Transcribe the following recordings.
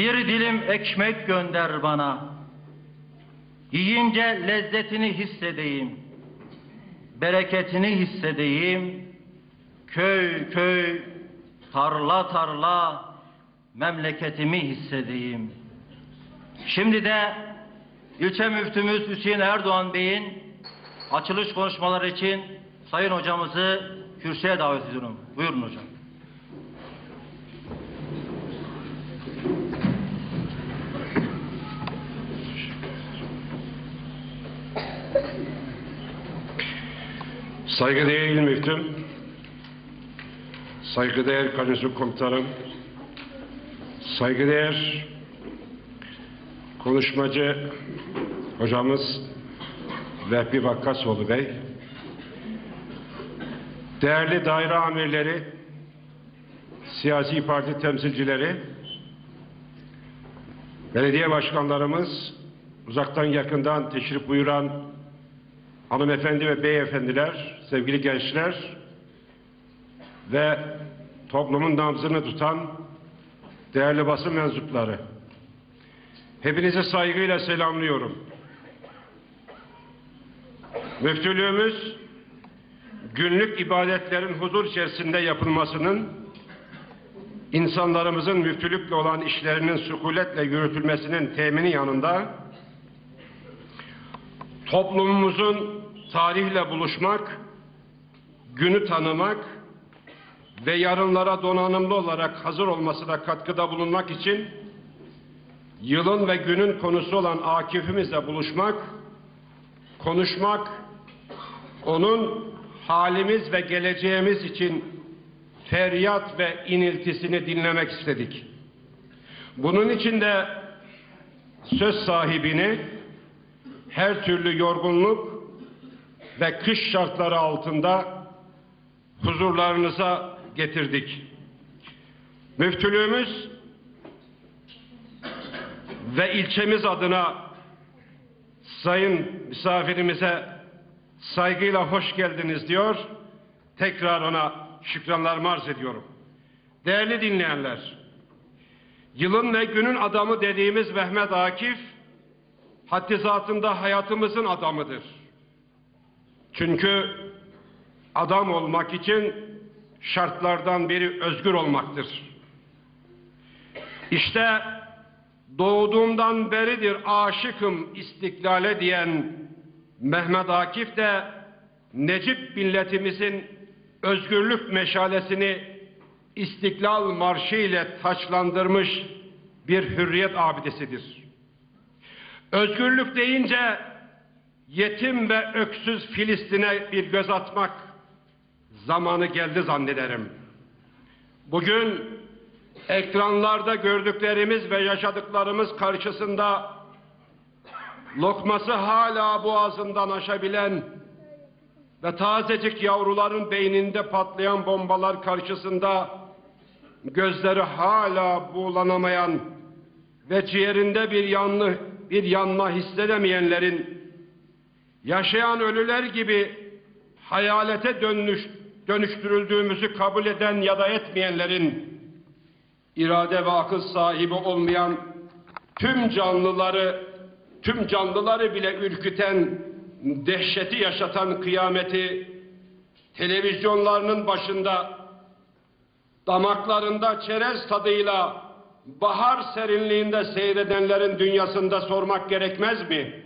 Bir dilim ekmek gönder bana. Yiyince lezzetini hissedeyim. Bereketini hissedeyim. Köy köy, tarla tarla, memleketimi hissedeyim. Şimdi de ilçe müftümüz Hüseyin Erdoğan Bey'in açılış konuşmaları için Sayın hocamızı kürsüye davet ediyorum. Buyurun hocam. Saygıdeğer İl Müftüm, saygıdeğer Garnizon Komutanım, saygıdeğer konuşmacı hocamız Vehbi Vakkasoğlu Bey, değerli daire amirleri, siyasi parti temsilcileri, belediye başkanlarımız, uzaktan yakından teşrif buyuran hanımefendi ve beyefendiler, sevgili gençler ve toplumun nabzını tutan değerli basın mensupları. Hepinizi saygıyla selamlıyorum. Müftülüğümüz günlük ibadetlerin huzur içerisinde yapılmasının insanlarımızın müftülükle olan işlerinin sükuletle yürütülmesinin temini yanında toplumumuzun tarihle buluşmak, günü tanımak ve yarınlara donanımlı olarak hazır olmasına katkıda bulunmak için yılın ve günün konusu olan Akif'imizle buluşmak, konuşmak, onun halimiz ve geleceğimiz için feryat ve iniltisini dinlemek istedik. Bunun için de söz sahibini her türlü yorgunluk ve kış şartları altında huzurlarınıza getirdik. Müftülüğümüz ve ilçemiz adına sayın misafirimize saygıyla hoş geldiniz diyor. Tekrar ona şükranlarımı arz ediyorum. Değerli dinleyenler, yılın ve günün adamı dediğimiz Mehmet Akif, haddi zatında hayatımızın adamıdır. Çünkü adam olmak için şartlardan biri özgür olmaktır. İşte doğduğumdan beridir aşıkım istiklale diyen Mehmet Akif de Necip milletimizin özgürlük meşalesini İstiklal Marşı ile taçlandırmış bir hürriyet abidesidir. Özgürlük deyince yetim ve öksüz Filistin'e bir göz atmak zamanı geldi zannederim. Bugün ekranlarda gördüklerimiz ve yaşadıklarımız karşısında lokması hala boğazından aşabilen ve tazecik yavruların beyninde patlayan bombalar karşısında gözleri hala buğulanamayan ve ciğerinde bir yanlı bir yanma hissedemeyenlerin yaşayan ölüler gibi hayalete dönüş, dönüştürüldüğümüzü kabul eden ya da etmeyenlerin irade ve akıl sahibi olmayan tüm canlıları tüm canlıları bile ürküten dehşeti yaşatan kıyameti televizyonlarının başında damaklarında çerez tadıyla bahar serinliğinde seyredenlerin dünyasında sormak gerekmez mi?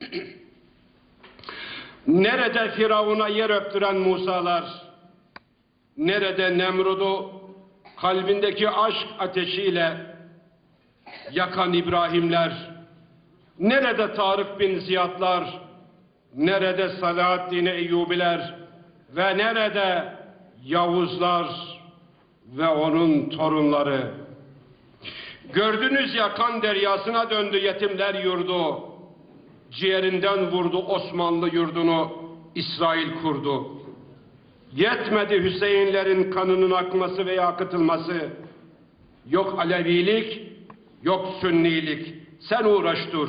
Nerede Firavun'a yer öptüren Musalar? Nerede Nemrud'u kalbindeki aşk ateşiyle yakan İbrahimler? Nerede Tarık bin Ziyadlar? Nerede Salahaddin Eyyubiler? Ve nerede Yavuzlar ve onun torunları? Gördünüz ya kan deryasına döndü yetimler yurdu. Ciğerinden vurdu Osmanlı yurdunu İsrail kurdu. Yetmedi Hüseyinlerin kanının akması veya akıtılması. Yok Alevilik, yok Sünnilik. Sen uğraş dur.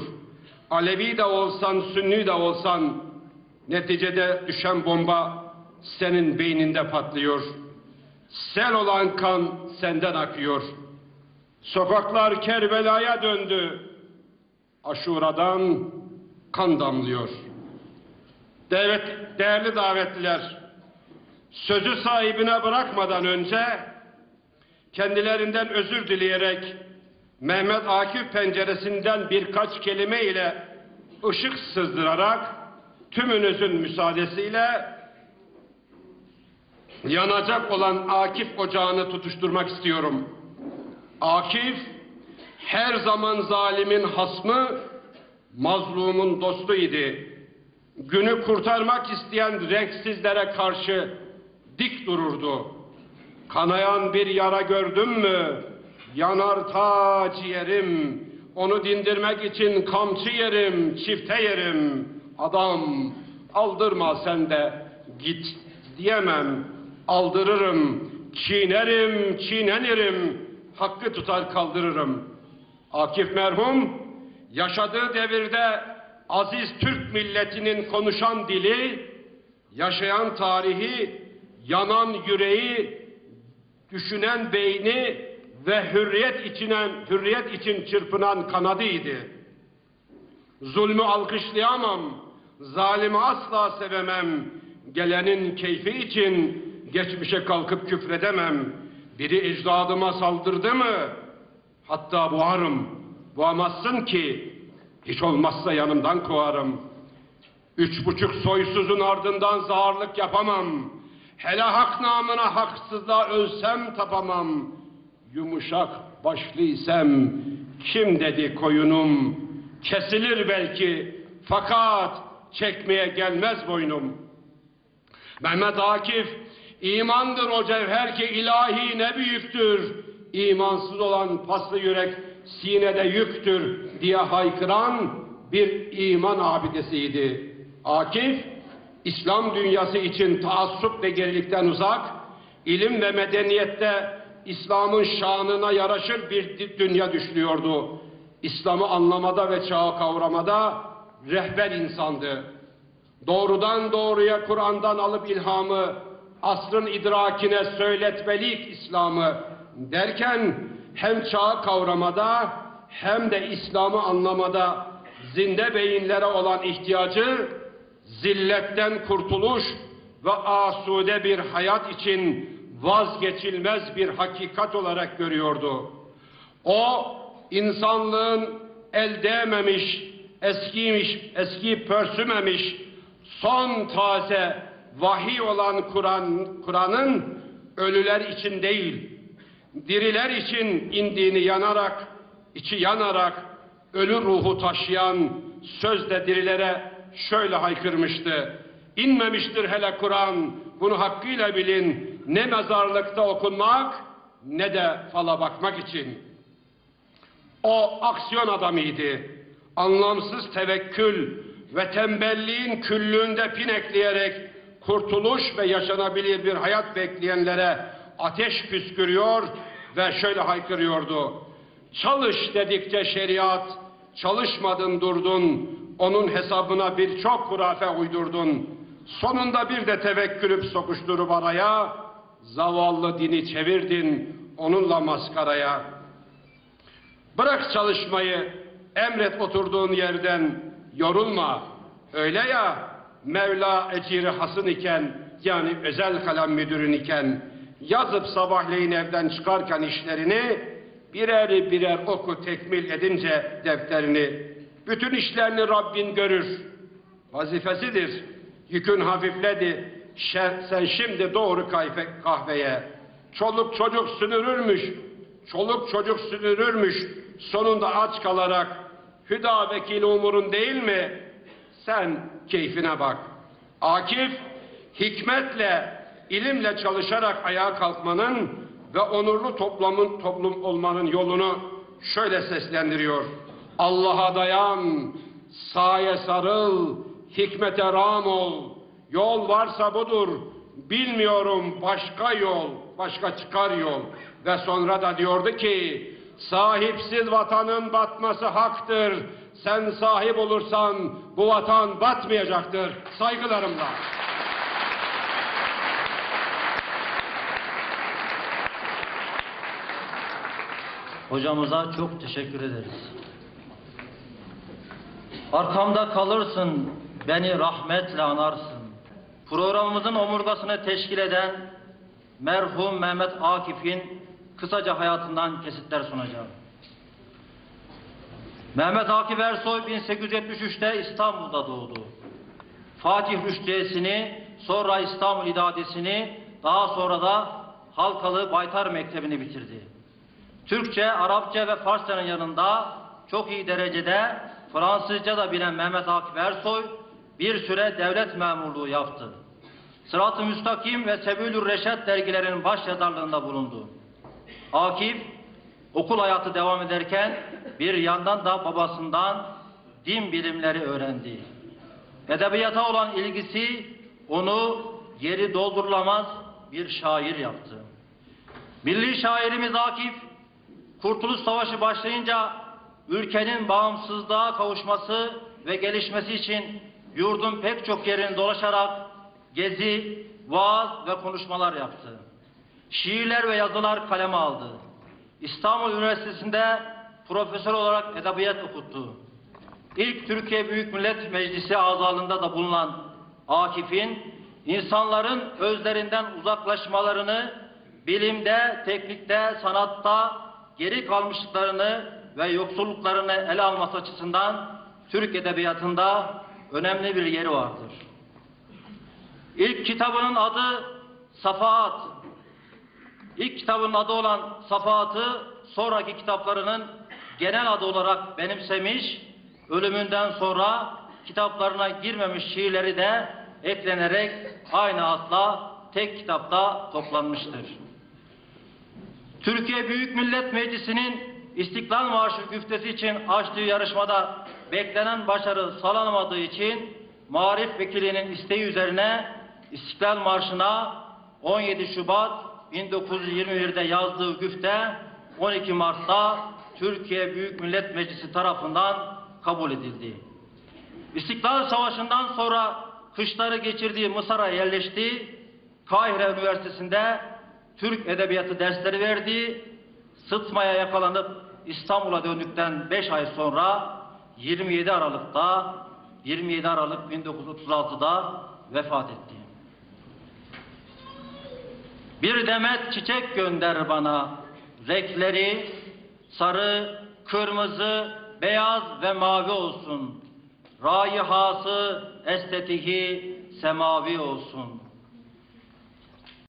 Alevi de olsan, Sünni de olsan neticede düşen bomba senin beyninde patlıyor. Sel olan kan senden akıyor. Sokaklar Kerbela'ya döndü. Aşura'dan kan damlıyor. Evet, değerli davetliler, sözü sahibine bırakmadan önce kendilerinden özür dileyerek Mehmet Akif penceresinden birkaç kelime ile ışık sızdırarak tümünüzün müsaadesiyle yanacak olan Akif ocağını tutuşturmak istiyorum. Akif her zaman zalimin hasmı, mazlumun dostu idi. Günü kurtarmak isteyen renksizlere karşı dik dururdu. Kanayan bir yara gördüm mü, yanar ta ciğerim. Onu dindirmek için kamçı yerim, çifte yerim. Adam, aldırma sen de, git diyemem. Aldırırım, çiğnerim, çiğnenirim. Hakkı tutar kaldırırım. Akif merhum, yaşadığı devirde aziz Türk milletinin konuşan dili, yaşayan tarihi, yanan yüreği, düşünen beyni ve hürriyet içinen, hürriyet için çırpınan kanadıydı. Zulmü alkışlayamam, zalimi asla sevemem. Gelenin keyfi için geçmişe kalkıp küfredemem. Biri ecdadıma saldırdı mı? Hatta boğarım. Boğamazsın ki hiç olmazsa yanımdan kovarım. Üç buçuk soysuzun ardından zağırlık yapamam. Hele hak namına haksızlığa ölsem tapamam. Yumuşak başlıysam kim dedi koyunum? Kesilir belki fakat çekmeye gelmez boynum. Mehmet Akif imandır o cevher ki ilahi ne büyüktür. İmansız olan paslı yürek sinede yüktür diye haykıran bir iman abidesiydi. Akif, İslam dünyası için taassup ve gerilikten uzak, ilim ve medeniyette İslam'ın şanına yaraşır bir dünya düşlüyordu. İslam'ı anlamada ve çağı kavramada rehber insandı. Doğrudan doğruya Kur'an'dan alıp ilhamı, asrın idrakine söyletmelik İslam'ı derken hem çağı kavramada hem de İslam'ı anlamada zinde beyinlere olan ihtiyacı zilletten kurtuluş ve asude bir hayat için vazgeçilmez bir hakikat olarak görüyordu. O insanlığın el değmemiş, eskimiş, eski pörsümemiş, son taze vahiy olan Kur'an Kur'an'ın ölüler için değil, diriler için indiğini yanarak, içi yanarak ölü ruhu taşıyan sözde dirilere şöyle haykırmıştı. İnmemiştir hele Kur'an, bunu hakkıyla bilin. Ne mezarlıkta okunmak ne de fala bakmak için. O aksiyon adamıydı. Anlamsız tevekkül ve tembelliğin küllüğünde pinekleyerek kurtuluş ve yaşanabilir bir hayat bekleyenlere ateş püskürüyor ve şöyle haykırıyordu. Çalış dedikçe şeriat, çalışmadın durdun, onun hesabına birçok hurafe uydurdun. Sonunda bir de tevekkülüp sokuşturup araya, zavallı dini çevirdin onunla maskaraya. Bırak çalışmayı, emret oturduğun yerden, yorulma. Öyle ya, Mevla eciri hasın iken, yani özel kalem müdürün iken, yazıp sabahleyin evden çıkarken işlerini, birer birer oku tekmil edince defterini, bütün işlerini Rabbin görür. Vazifesidir. Yükün hafifledi. Şer, sen şimdi doğru kahve, kahveye. Çoluk çocuk sünürürmüş. Çoluk çocuk sünürürmüş. Sonunda aç kalarak. Hüda vekili umurun değil mi? Sen keyfine bak. Akif, hikmetle, ilimle çalışarak ayağa kalkmanın ve onurlu toplumun, toplum olmanın yolunu şöyle seslendiriyor. Allah'a dayan, saye sarıl, hikmete ram ol. Yol varsa budur, bilmiyorum başka yol, başka çıkar yol. Ve sonra da diyordu ki, sahipsiz vatanın batması haktır. Sen sahip olursan bu vatan batmayacaktır. Saygılarımla. Hocamıza çok teşekkür ederiz. Arkamda kalırsın, beni rahmetle anarsın. Programımızın omurgasını teşkil eden merhum Mehmet Akif'in kısaca hayatından kesitler sunacağım. Mehmet Akif Ersoy 1873'te İstanbul'da doğdu. Fatih Rüştiyesini, sonra İstanbul İdadesini, daha sonra da Halkalı Baytar Mektebi'ni bitirdi. Türkçe, Arapça ve Farsçanın yanında çok iyi derecede Fransızca da bilen Mehmet Akif Ersoy bir süre devlet memurluğu yaptı. Sırat-ı Müstakim ve Sebilür Reşat dergilerinin baş yazarlığında bulundu. Akif okul hayatı devam ederken bir yandan da babasından din bilimleri öğrendi. Edebiyata olan ilgisi onu yeri doldurulamaz bir şair yaptı. Milli şairimiz Akif, Kurtuluş Savaşı başlayınca ülkenin bağımsızlığa kavuşması ve gelişmesi için yurdun pek çok yerini dolaşarak gezi, vaaz ve konuşmalar yaptı. Şiirler ve yazılar kaleme aldı. İstanbul Üniversitesi'nde profesör olarak edebiyat okuttu. İlk Türkiye Büyük Millet Meclisi azalığında da bulunan Akif'in insanların özlerinden uzaklaşmalarını bilimde, teknikte, sanatta geri kalmışlıklarını ve yoksulluklarını ele alması açısından Türk edebiyatında önemli bir yeri vardır. İlk kitabının adı Safahat. İlk kitabının adı olan Safahat'ı sonraki kitaplarının genel adı olarak benimsemiş, ölümünden sonra kitaplarına girmemiş şiirleri de eklenerek aynı adla tek kitapta toplanmıştır. Türkiye Büyük Millet Meclisi'nin İstiklal Marşı güftesi için açtığı yarışmada beklenen başarı sağlanamadığı için Marif Vekili'nin isteği üzerine İstiklal Marşı'na 17 Şubat 1921'de yazdığı güfte 12 Mart'ta Türkiye Büyük Millet Meclisi tarafından kabul edildi. İstiklal Savaşı'ndan sonra kışları geçirdiği Mısır'a yerleşti. Kahire Üniversitesi'nde Türk Edebiyatı dersleri verdi. Sıtmaya yakalanıp İstanbul'a döndükten 5 ay sonra 27 Aralık'ta 27 Aralık 1936'da vefat etti. Bir demet çiçek gönder bana. Renkleri sarı, kırmızı, beyaz ve mavi olsun. Raihası, estetiği semavi olsun.